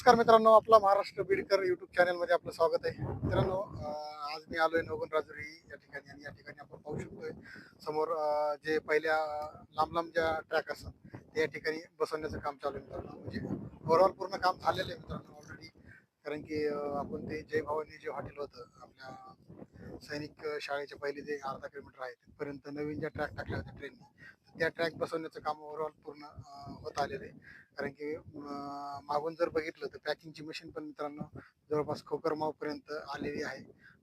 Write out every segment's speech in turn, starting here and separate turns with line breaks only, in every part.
नमस्कार मित्रांनो आपला महाराष्ट्र बीडकर युट्यूब चॅनलमध्ये आपलं स्वागत आहे. मित्रांनो आज मी आलोय नवगण राजुरी या ठिकाणी आणि या ठिकाणी आपण पाहू शकतोय. समोर जे पहिल्या लांब लांब ज्या ट्रॅक असतात ते या ठिकाणी बसवण्याचं काम चालू आहे मित्रांनो. म्हणजे ओव्हरऑल पूर्ण काम झालेलं आहे मित्रांनो ऑलरेडी कारण की आपण ते जय भवानी जे हॉटेल होतं आपल्या सैनिक शाळेच्या पहिले जे अर्धा किलोमीटर आहे तिथपर्यंत नवीन ज्या ट्रॅक टाकल्या होत्या ट्रेनने त्या ट्रॅक बसवण्याचं काम ओव्हरऑल पूर्ण होत आलेलं आहे. कारण की मागून जर बघितलं तर पॅकिंगची मशीन पण मित्रांनो जवळपास खोकरमावपर्यंत आलेली आहे.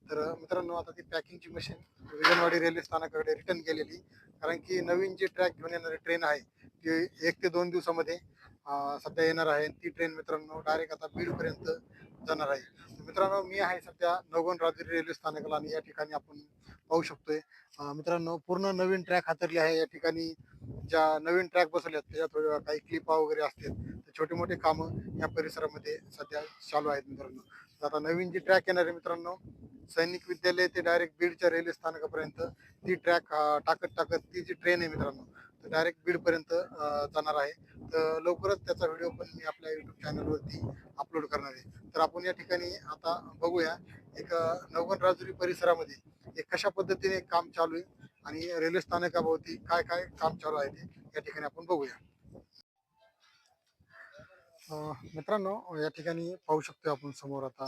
तर मित्रांनो आता ती पॅकिंगची मशीन विजनवाडी रेल्वे स्थानकाकडे रिटर्न गेलेली कारण की नवीन जी ट्रॅक घेऊन येणारी ट्रेन आहे ती एक ते दोन दिवसामध्ये सध्या येणार आहे. ती ट्रेन मित्रांनो डायरेक्ट आता बीडपर्यंत जाणार आहे. मित्रांनो मी आहे सध्या नवगण राजुरी रेल्वे स्थानकाला आणि या ठिकाणी आपण पाहू शकतोय. मित्रांनो पूर्ण नवीन ट्रॅक हातरली आहे. या ठिकाणी ज्या नवीन ट्रॅक बसवल्यात त्याच्यात थोड्या काही क्लिपा वगैरे असतील. तर छोटे मोठे कामं या परिसरामध्ये सध्या चालू आहेत मित्रांनो. तर आता नवीन जी ट्रॅक येणार आहे मित्रांनो सैनिक विद्यालय ते डायरेक्ट बीडच्या रेल्वे स्थानकापर्यंत ती ट्रॅक टाकत टाकत ती जी ट्रेन आहे मित्रांनो डायरेक्ट बीडपर्यंत जाणार आहे. तर लवकरच त्याचा व्हिडिओ पण मी आपल्या युट्यूब चॅनलवरती अपलोड करणार आहे. तर आपण या ठिकाणी आता बघूया एक नवगण राजुरी परिसरामध्ये एक कशा पद्धतीने काम चालू आहे आणि रेल्वे स्थानकाभोवती काय काय काम चालू आहे ते या ठिकाणी आपण बघूया. मित्रांनो या ठिकाणी पाहू शकतो आपण समोर आता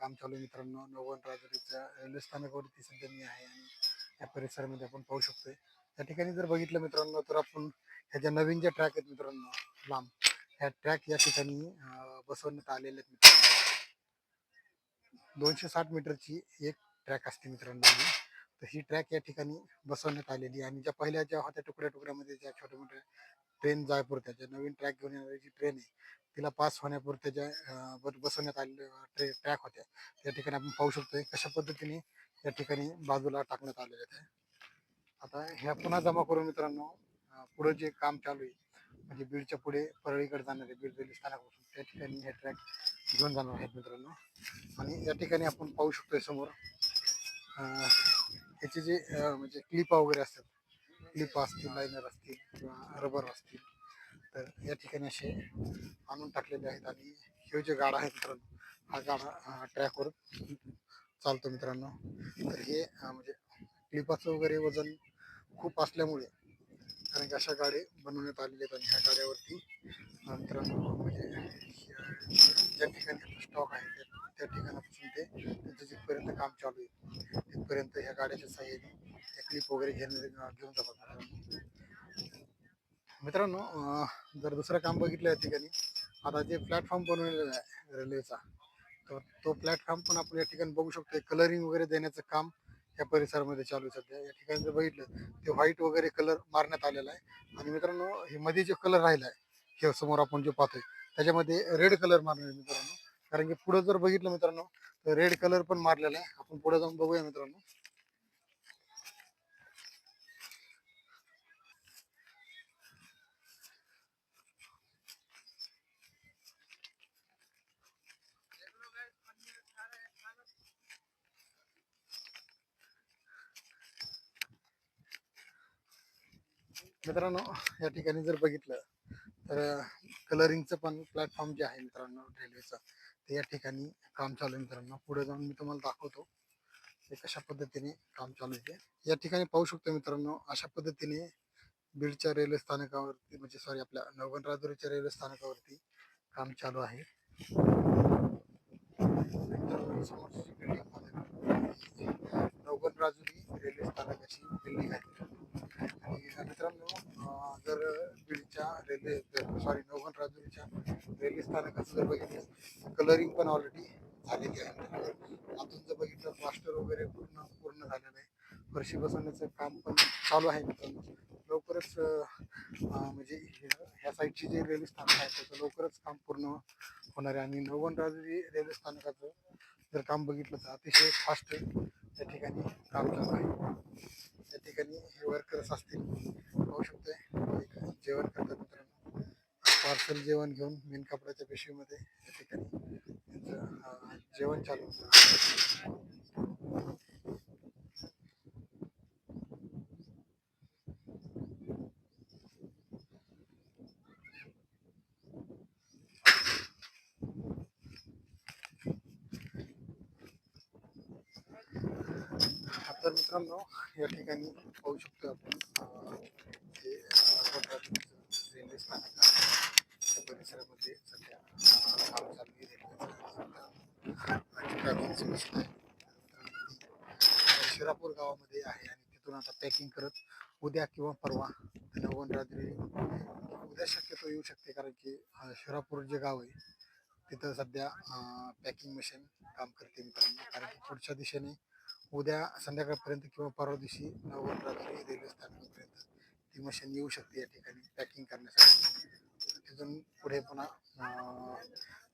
काम चालू आहे मित्रांनो. नवगण राजुरीच्या रेल्वे स्थानकावरती सध्या मी आहे आणि या परिसरामध्ये आपण पाहू शकतोय. या ठिकाणी जर बघितलं मित्रांनो तर आपण ह्या ज्या नवीन ज्या ट्रॅक आहेत मित्रांनो लांब ह्या ट्रॅक या ठिकाणी बसवण्यात आलेले आहेत मित्रांनो. दोनशे साठ मीटरची एक ट्रॅक असते मित्रांनो तर ही ट्रॅक या ठिकाणी बसवण्यात आलेली आहे. आणि ज्या पहिल्या ज्या होत्या तुकड्या तुकड्यामध्ये ज्या छोट्या मोठ्या ट्रेन जायपुरत्या ज्या नवीन ट्रॅक घेऊन येणारी जी ट्रेन आहे तिला पास होण्यापुरत्या ज्या ब- बसवण्यात आलेल्या ट्रे ट्रॅक होत्या. त्या ठिकाणी आपण पाहू शकतोय कशा पद्धतीने या ठिकाणी बाजूला टाकण्यात आलेल्या आहेत. आता ह्या पुन्हा जमा करून मित्रांनो पुढे पुढं जे काम चालू आहे म्हणजे बीडच्या पुढे परळीकडे जाणारे बीड रेल्वे स्थानकापासून त्या ठिकाणी हे ट्रॅक घेऊन जाणार आहेत मित्रांनो. आणि या ठिकाणी आपण पाहू शकतोय समोर याचे जे म्हणजे क्लिपा वगैरे असतात क्लिपा असतील लायनर असतील किंवा रबर असतील तर या ठिकाणी असे आणून टाकलेले आहेत आणि हे जे गाडा आहे मित्रांनो हा गाडा ट्रॅकवर चालतो मित्रांनो. तर हे म्हणजे क्लिपाचं वगैरे वजन खूप असल्यामुळे कारण की अशा गाडी बनवण्यात आलेल्या आहेत आणि ह्या गाड्यावरती नंतर म्हणजे ज्या ठिकाणी स्टॉक आहे त्या- ठिकाणापासून ते त्यांचं जिथपर्यंत काम चालू आहे तिथपर्यंत ह्या गाड्याच्या साह्याने त्या क्लिप वगैरे घेणं घेऊन जातात मित्रांनो. जर दुसरं काम बघितलं या ठिकाणी आता जे प्लॅटफॉर्म बनवलेला आहे रेल्वेचा तर तो प्लॅटफॉर्म पण आपण या ठिकाणी बघू शकतो कलरिंग वगैरे देण्याचं काम या परिसरामध्ये चालू आहे सध्या. या ठिकाणी जर बघितलं ते व्हाईट वगैरे कलर मारण्यात आलेला आहे. आणि मित्रांनो हे मध्ये जो कलर राहिला आहे हे समोर आपण जे पाहतोय त्याच्यामध्ये रेड कलर मारणार मित्रांनो. कारण की पुढे जर बघितलं मित्रांनो तर रेड कलर पण मारलेला आहे. आपण पुढे जाऊन बघूया मित्रांनो. मित्रांनो या ठिकाणी जर बघितलं तर कलरिंगचं पण प्लॅटफॉर्म जे आहे मित्रांनो रेल्वेचं ते या ठिकाणी काम चालू आहे मित्रांनो. पुढे जाऊन मी तुम्हाला दाखवतो ते कशा पद्धतीने काम चालू आहे या ठिकाणी पाहू शकतो मित्रांनो अशा पद्धतीने बीडच्या रेल्वे स्थानकावरती म्हणजे सॉरी आपल्या नवगण राजुरीच्या रेल्वे स्थानकावरती काम चालू आहे. मित्रांनो, आहे, नवगण राजुरी रेल्वे स्थानकाची बिल्डिंग आहे आणि मित्रांनो अं, जर बीडच्या रेल्वे सॉरी नवगण राजुरीच्या रेल्वे स्थानकाचं जर बघितलं कलरिंग पण ऑलरेडी झालेली आहे. आतून जर बघितलं प्लास्टर वगैरे पूर्ण पूर्ण झालेलं आहे. फरशी बसवण्याचं काम पण चालू आहे मित्रांनो. लवकरच म्हणजे ह्या साईडची जे रेल्वे स्थानक आहे त्याचं लवकरच काम पूर्ण होणार आहे. आणि नवगण राजुरी रेल्वे स्थानकाचं जर काम बघितलं तर अतिशय फास्ट त्या ठिकाणी काम चालू आहे. त्या ठिकाणी हे वर्कर्स असतील पाहू शकतोय. हॉस्टेल जेवण घेऊन मेन कपड्याच्या पिशवीमध्ये या ठिकाणी जेवण चालू मित्रांनो या ठिकाणी पाहू शकतो आपण आणि शिरापूर गावामध्ये आहे आणि तिथून आता पॅकिंग करत उद्या किंवा परवा नवनरात्री उद्या शक्यतो येऊ शकते कारण की शिरापूर जे गाव आहे तिथं सध्या पॅकिंग मशीन काम करते मित्रांनो. कारण की पुढच्या दिशेने उद्या संध्याकाळपर्यंत किंवा परवा दिवशी नवनरात्री रेल्वे स्थानकापर्यंत ती मशीन येऊ शकते या ठिकाणी पॅकिंग करण्यासाठी. तिथून पुढे पुन्हा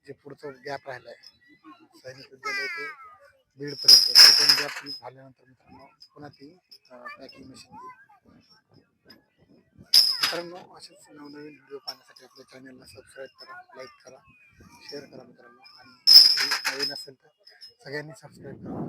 जे पुढचं गॅप राहिलं आहे सैनिक विद्यालय ते बीडपर्यंत. तिथून गॅप झाल्यानंतर मित्रांनो पुन्हा ती पॅकिंग मशीन मित्रांनो असेच नवनवीन व्हिडिओ पाहण्यासाठी आपल्या चॅनलला सबस्क्राईब करा लाईक करा शेअर करा मित्रांनो. आणि नवीन असेल तर सगळ्यांनी सबस्क्राईब करा.